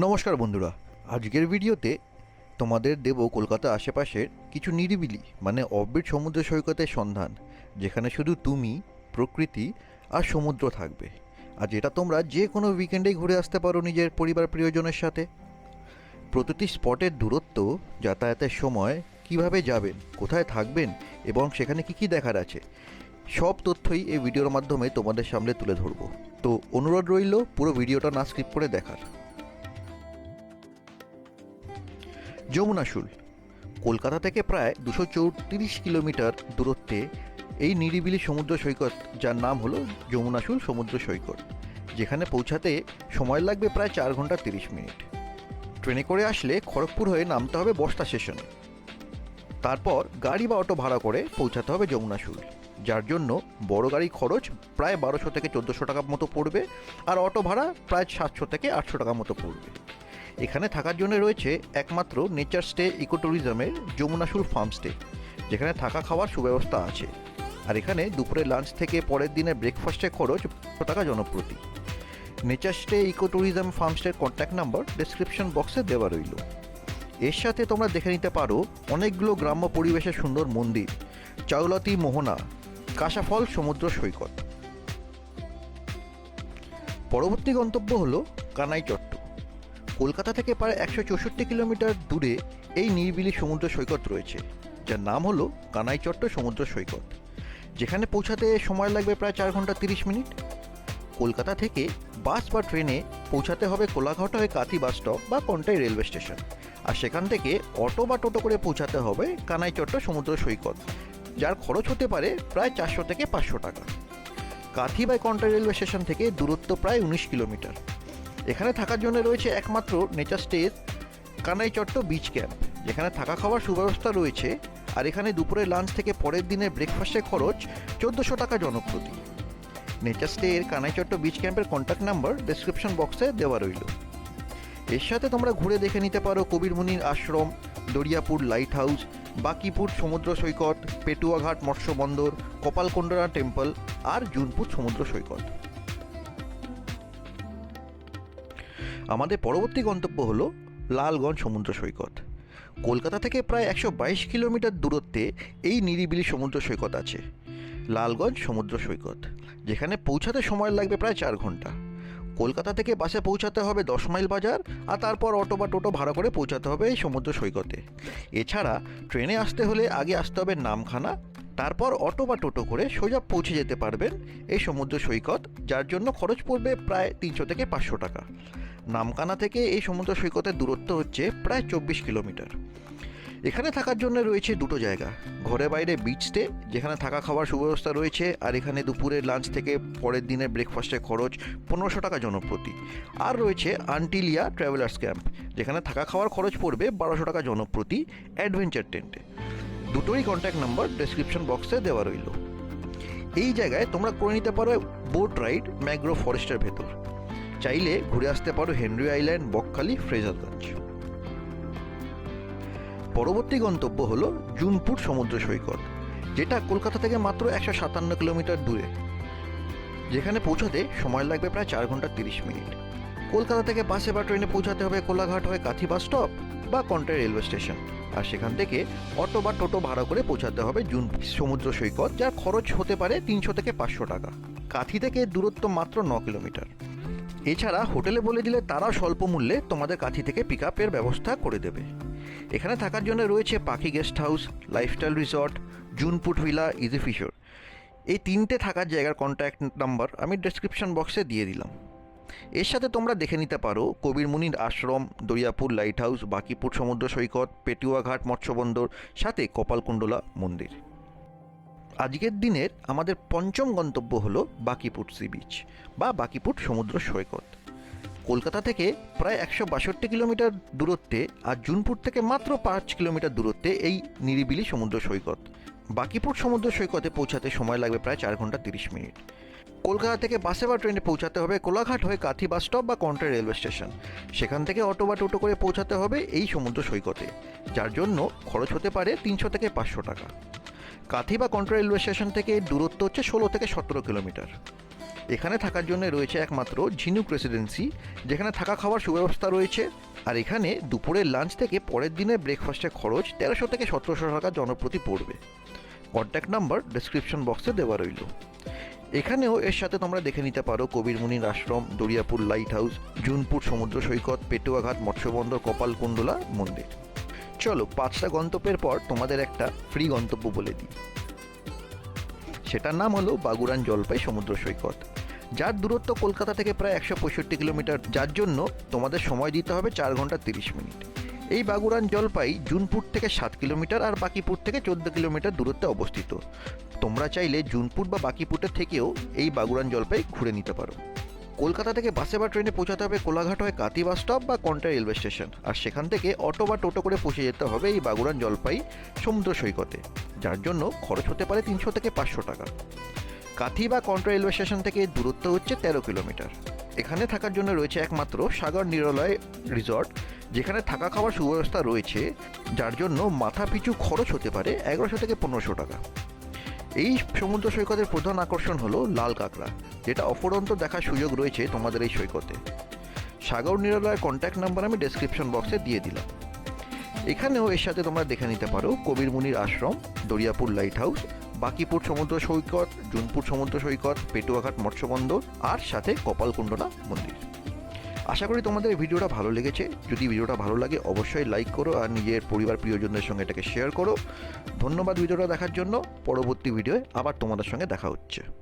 নমস্কার বন্ধুরা। আজকের ভিডিওতে তোমাদের দেব কলকাতা আশেপাশের কিছু নিরিবিলি মানে অব্বিট সমুদ্র সৈকতের সন্ধান, যেখানে শুধু তুমি, প্রকৃতি আর সমুদ্র থাকবে। আর যেটা তোমরা যে কোনো উইকেন্ডেই ঘুরে আসতে পারো নিজের পরিবার প্রিয়জনের সাথে। প্রতিটি স্পটের দূরত্ব, যাতায়াতের সময়, কীভাবে যাবেন, কোথায় থাকবেন এবং সেখানে কি কি দেখার আছে, সব তথ্যই এই ভিডিওর মাধ্যমে তোমাদের সামনে তুলে ধরবো। তো অনুরোধ রইল, পুরো ভিডিওটা না স্কিপ করে দেখার। যমুনাশুল কলকাতা থেকে প্রায় দুশো চৌত্রিশ কিলোমিটার দূরত্বে এই নিরিবিলি সমুদ্র সৈকত, যার নাম হলো যমুনাশুল সমুদ্র সৈকত, যেখানে পৌঁছাতে সময় লাগবে প্রায় চার ঘণ্টা তিরিশ মিনিট। ট্রেনে করে আসলে খড়গপুর হয়ে নামতে হবে বস্তা স্টেশনে। তারপর গাড়ি বা অটো ভাড়া করে পৌঁছাতে হবে যমুনাশুল যার জন্য বড় গাড়ি খরচ প্রায় বারোশো থেকে চোদ্দোশো টাকা মতো পড়বে আর অটো ভাড়া প্রায় সাতশো থেকে আটশো টাকা মতো পড়বে। এখানে থাকার জন্য রয়েছে একমাত্র নেচার স্টে ইকো ট্যুরিজমের যমুনাশুল ফার্ম স্টে, যেখানে থাকা খাওয়ার সুব্যবস্থা আছে। আর এখানে দুপুরে লাঞ্চ থেকে পরের দিনের ব্রেকফাস্টের খরচ টাকা জনপ্রতি। Nature stay eco tourism farm স্টের contact number description বক্সে দেওয়া রইল। এর সাথে তোমরা দেখে নিতে পারো অনেকগুলো গ্রাম্য পরিবেশের সুন্দর মন্দির চাউলাতি মোহনা কাশাফল সমুদ্র সৈকত। পরবর্তী গন্তব্য হলো কানাই চট্ট কলকাতা থেকে প্রায় একশো চৌষট্টি কিলোমিটার দূরে এই নিরিবিলি সমুদ্র সৈকত রয়েছে, যার নাম হলো কানাইচট্ট সমুদ্র সৈকত। যেখানে পৌঁছাতে সময় লাগবে প্রায় চার ঘণ্টা তিরিশ মিনিট। কলকাতা থেকে বাস বা ট্রেনে পৌঁছাতে হবে কোলাঘাট হয়ে কাতি বাস স্টপ বা কন্টাই রেলওয়ে স্টেশন। আর সেখান থেকে অটো বা টোটো করে পৌঁছাতে হবে কানাইচট্ট সমুদ্র সৈকত, যার খরচ হতে পারে প্রায় চারশো থেকে পাঁচশো টাকা। Kanthi by Contai railway station থেকে দূরত্ব প্রায় উনিশ কিলোমিটার। এখানে থাকার জন্য রয়েছে একমাত্র nature stage Kanaichatta beach camp যেখানে থাকা খাওয়ার সুব্যবস্থা রয়েছে। আর এখানে দুপুরে লাঞ্চ থেকে পরের দিনের ব্রেকফাস্টের খরচ চোদ্দোশো টাকা জনপ্রতি। নেচার স্টে কানাইচট্ট বিচ ক্যাম্পের কন্ট্যাক্ট নাম্বার ডেসক্রিপশন বক্সে দেওয়া রইল। এর সাথে তোমরা ঘুরে দেখে নিতে পারো কবির মুনির আশ্রম, দরিয়াপুর লাইট হাউস বাকিপুর সমুদ্র সৈকত, পেটুয়াঘাট মৎস্য বন্দর কপালকুণ্ডরা টেম্পল আর জুনপুর সমুদ্র সৈকত। আমাদের পরবর্তী গন্তব্য হলো লালগঞ্জ সমুদ্র সৈকত। কলকাতা থেকে প্রায় একশো বাইশ কিলোমিটার দূরত্বে এই নিরিবিলি সমুদ্র সৈকত আছে। লালগঞ্জ সমুদ্র সৈকত, যেখানে পৌঁছাতে সময় লাগবে প্রায় চার ঘণ্টা। কলকাতা থেকে বাসে পৌঁছাতে হবে দশ মাইল বাজার আর তারপর অটো বা টোটো ভাড়া করে পৌঁছাতে হবে এই সমুদ্র সৈকতে। এছাড়া ট্রেনে আসতে হলে আগে আসতে হবে নামখানা, তারপর অটো বা টোটো করে সোজা পৌঁছে যেতে পারবেন এই সমুদ্র সৈকত, যার জন্য খরচ পড়বে প্রায় তিনশো থেকে পাঁচশো টাকা। নামকানা থেকে এই সমুদ্র সৈকতের দূরত্ব হচ্ছে প্রায় চব্বিশ কিলোমিটার। এখানে থাকার জন্য রয়েছে দুটো জায়গা, ঘরে বাইরে বিচ স্টে যেখানে থাকা খাওয়ার সুব্যবস্থা রয়েছে, আর এখানে দুপুরের লাঞ্চ থেকে পরের দিনের ব্রেকফাস্টের খরচ পনেরোশো টাকা জনপ্রতি। আর রয়েছে আন্টিলিয়া ট্রাভেলার্স ক্যাম্প যেখানে থাকা খাওয়ার খরচ পড়বে বারোশো টাকা জনপ্রতি অ্যাডভেঞ্চার টেন্টে দুটোই কন্ট্যাক্ট নাম্বার ডেসক্রিপশন বক্সে দেওয়া রইল। এই জায়গায় তোমরা করে নিতে পারো বোট রাইড ম্যাগ্রো ফরেস্টের ভেতর। চাইলে ঘুরে আসতে পারো হেনরি আইল্যান্ড, বকখালি, ফ্রেজারগঞ্জ। পরবর্তী গন্তব্য হলো জুনপুর সমুদ্র সৈকত, যেটা কলকাতা থেকে মাত্র একশো সাতান্ন কিলোমিটার দূরে। যেখানে পৌঁছাতে সময় লাগবে প্রায় চার ঘণ্টা তিরিশ মিনিট। কলকাতা থেকে বাসে বা ট্রেনে পৌঁছাতে হবে কোলাঘাট হয়ে কাথি বাস স্টপ বা কন্টাই রেলওয়ে স্টেশন। আর সেখান থেকে অটো বা টোটো ভাড়া করে পৌঁছাতে হবে জুন সমুদ্র সৈকত, যার খরচ হতে পারে তিনশো থেকে পাঁচশো টাকা। কাথি থেকে দূরত্ব মাত্র ন কিলোমিটার। এছাড়া হোটেলে বলে দিলে তারা স্বল্প মূল্যে তোমাদের কাথি থেকে পিক আপের ব্যবস্থা করে দেবে। এখানে থাকার জন্য রয়েছে Pakhi guest house lifestyle resort Junput villa easy ফিশোর এই তিনটে থাকার জায়গার কন্ট্যাক্ট নাম্বার আমি ডেসক্রিপশন বক্সে দিয়ে দিলাম। এর সাথে তোমরা দেখে নিতে পারো কবির মুনির আশ্রম, দরিয়াপুর লাইট হাউস বাকিপুর সমুদ্র সৈকত, পেটুয়াঘাট মৎস্যবন্দর, সাথে কপালকুণ্ডলা মন্দির। আজকের দিনের আমাদের পঞ্চম গন্তব্য হলো বাকিপুট সি বিচ বা বাকিপুট সমুদ্র সৈকত। কলকাতা থেকে প্রায় একশো বাষট্টি কিলোমিটার দূরত্বে আর জুনপুর থেকে মাত্র পাঁচ কিলোমিটার দূরত্বে এই নিরিবিলি সমুদ্র সৈকত। বাকিপুর সমুদ্র সৈকতে পৌঁছাতে সময় লাগবে প্রায় চার ঘণ্টা তিরিশ মিনিট। কলকাতা থেকে বাসে বা ট্রেনে পৌঁছাতে হবে কোলাঘাট হয়ে কাথি বাস স্টপ বা কন্টাই রেলওয়ে স্টেশন। সেখান থেকে অটো বা টোটো করে পৌঁছাতে হবে এই সমুদ্র সৈকতে, যার জন্য খরচ হতে পারে তিনশো থেকে পাঁচশো টাকা। কাথি বা কন্ট্রা রেলওয়ে স্টেশন থেকে দূরত্ব হচ্ছে ষোলো থেকে সতেরো কিলোমিটার। এখানে থাকার জন্য রয়েছে একমাত্র ঝিনুক রেসিডেন্সি যেখানে থাকা খাওয়ার সুব্যবস্থা রয়েছে। আর এখানে দুপুরের লাঞ্চ থেকে পরের দিনের ব্রেকফাস্টের খরচ তেরোশো থেকে সতেরোশো টাকা জনপ্রতি পড়বে। কন্ট্যাক্ট নাম্বার ডেসক্রিপশন বক্সে দেওয়া রইল। এখানেও এর সাথে তোমরা দেখে নিতে পারো কবির মুনির আশ্রম, দরিয়াপুর লাইট হাউস জুনপুর সমুদ্র সৈকত, পেটুয়াঘাট, মৎস্যবন্দর, কপালকুণ্ডলা, মন্দির। চলো পাঁচটা গন্তব্যের পর তোমাদের একটা ফ্রি গন্তব্য বলে দিই। সেটার নাম হলো বাগুরান জলপাই সমুদ্র সৈকত। যার দূরত্ব কলকাতা থেকে প্রায় একশো পঁয়ষট্টি কিলোমিটার, যার জন্য তোমাদের সময় দিতে হবে চার ঘণ্টা তিরিশ মিনিট। এই বাগুরান জলপাই জুনপুর থেকে সাত কিলোমিটার আর বাকিপুর থেকে চোদ্দ কিলোমিটার দূরত্বে অবস্থিত। তোমরা চাইলে জুনপুর বা বাকিপুরের থেকেও এই বাগুরান জলপাই ঘুরে নিতে পারো। কলকাতা থেকে বাসে বা ট্রেনে পৌঁছাতে হবে কোলাঘাট হয়ে কাতি বাস স্টপ বা কন্টা রেলওয়ে স্টেশন। আর সেখান থেকে অটো বা টোটো করে পৌঁছে যেতে হবে এই বাগুরান জলপাই সমুদ্র সৈকতে। যার জন্য খরচ হতে পারে তিনশো থেকে পাঁচশো টাকা। কাথি বা কন্ট্রা রেলওয়ে স্টেশন থেকে দূরত্ব হচ্ছে তেরো কিলোমিটার। এখানে থাকার জন্য রয়েছে একমাত্র সাগর নিরলয় রিসর্ট, যেখানে থাকা খাওয়ার সুব্যবস্থা রয়েছে, যার জন্য মাথা পিছু খরচ হতে পারে এগারোশো থেকে পনেরোশো টাকা। এই সমুদ্র সৈকতের প্রধান আকর্ষণ হলো লাল কাঁকড়া, যেটা অফুরন্ত দেখার সুযোগ রয়েছে তোমাদের এই সৈকতে। সাগর নিরলয়ের কন্ট্যাক্ট নাম্বার আমি ডেসক্রিপশন বক্সে দিয়ে দিলাম। এখানেও এর সাথে তোমরা দেখে নিতে পারো কবির মুনির আশ্রম, দরিয়াপুর লাইট হাউস বাকিপুর সমুদ্র সৈকত, জুনপুর সমুদ্র সৈকত, পেটুয়াঘাট মৎস্যবন্দর, আর সাথে কপালকুণ্ডলা মন্দির। আশা করি তোমাদের ভিডিওটা ভালো লেগেছে। যদি ভিডিওটা ভালো লাগে, অবশ্যই লাইক করো আর নিজের পরিবার প্রিয়জনদের সঙ্গে এটাকে শেয়ার করো। ধন্যবাদ ভিডিওটা দেখার জন্য। পরবর্তী ভিডিওয়ে আবার তোমাদের সঙ্গে দেখা হচ্ছে।